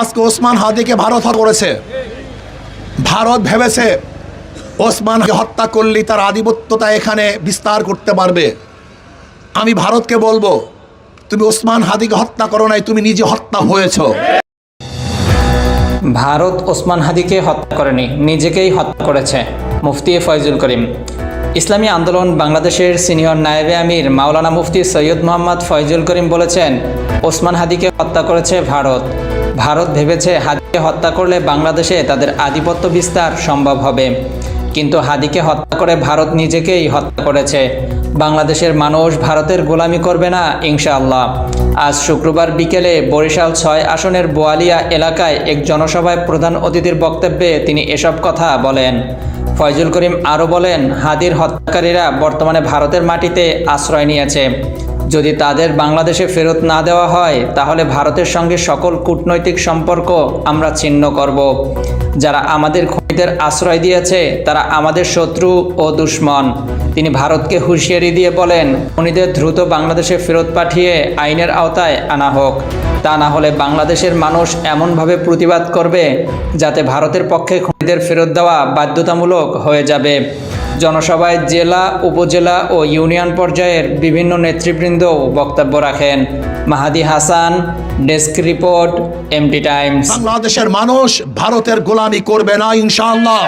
আজকে ওসমান হাদিকে ভারত হত্যা করেছে। ভারত ভেবেছে ওসমানকে হত্যা করলেই তার আধিপত্যতা এখানে বিস্তার করতে পারবে। আমি ভারতকে বলব, তুমি ওসমান হাদিকে হত্যা করো নাই, তুমি নিজে হত্যা হয়েছ। ভারত ওসমান হাদিকে হত্যা করেনি, নিজেকেই হত্যা করেছে, মুফতি ফয়জুল করিম। ইসলামী আন্দোলন বাংলাদেশের সিনিয়র নায়েবে আমির মাওলানা মুফতি সৈয়দ মোহাম্মদ ফয়জুল করিম বলেছেন, ওসমান হাদিকে হত্যা করেছে ভারত। ভারত ভেবেছে হাদিকে হত্যা করলে বাংলাদেশে তাদের আধিপত্য বিস্তার সম্ভব হবে। কিন্তু হাদিকে হত্যা করে ভারত নিজেকেই হত্যা করেছে। বাংলাদেশের মানুষ ভারতের গোলামি করবে না, ইনশাআল্লাহ। আজ শুক্রবার বিকেলে বরিশাল ছয় আসনের বোয়ালিয়া এলাকায় এক জনসভায় প্রধান অতিথির বক্তব্যে তিনি এসব কথা বলেন। ফয়জুল করিম আরও বলেন, হাদির হত্যাকারীরা বর্তমানে ভারতের মাটিতে আশ্রয় নিয়েছে। যদি তাদের বাংলাদেশে ফেরত না দেওয়া হয়, তাহলে ভারতের সঙ্গে সকল কূটনৈতিক সম্পর্ক আমরা ছিন্ন করব। যারা আমাদের খুনিদের আশ্রয় দিয়েছে, তারা আমাদের শত্রু ও দুশ্মন। তিনি ভারতকে হুঁশিয়ারি দিয়ে বলেন, খুনিদের দ্রুত বাংলাদেশে ফেরত পাঠিয়ে আইনের আওতায় আনা হোক। তা না হলে বাংলাদেশের মানুষ এমনভাবে প্রতিবাদ করবে, যাতে ভারতের পক্ষে খুনিদের ফেরত দেওয়া বাধ্যতামূলক হয়ে যাবে। জনসভায় জেলা, উপজেলা ও ইউনিয়ন পর্যায়ের বিভিন্ন নেতৃবৃন্দ বক্তব্য রাখেন। Mahadi Hasan, desk report MT Times. বাংলাদেশের মানুষ ভারতের গোলামি করবে না, ইনশাআল্লাহ।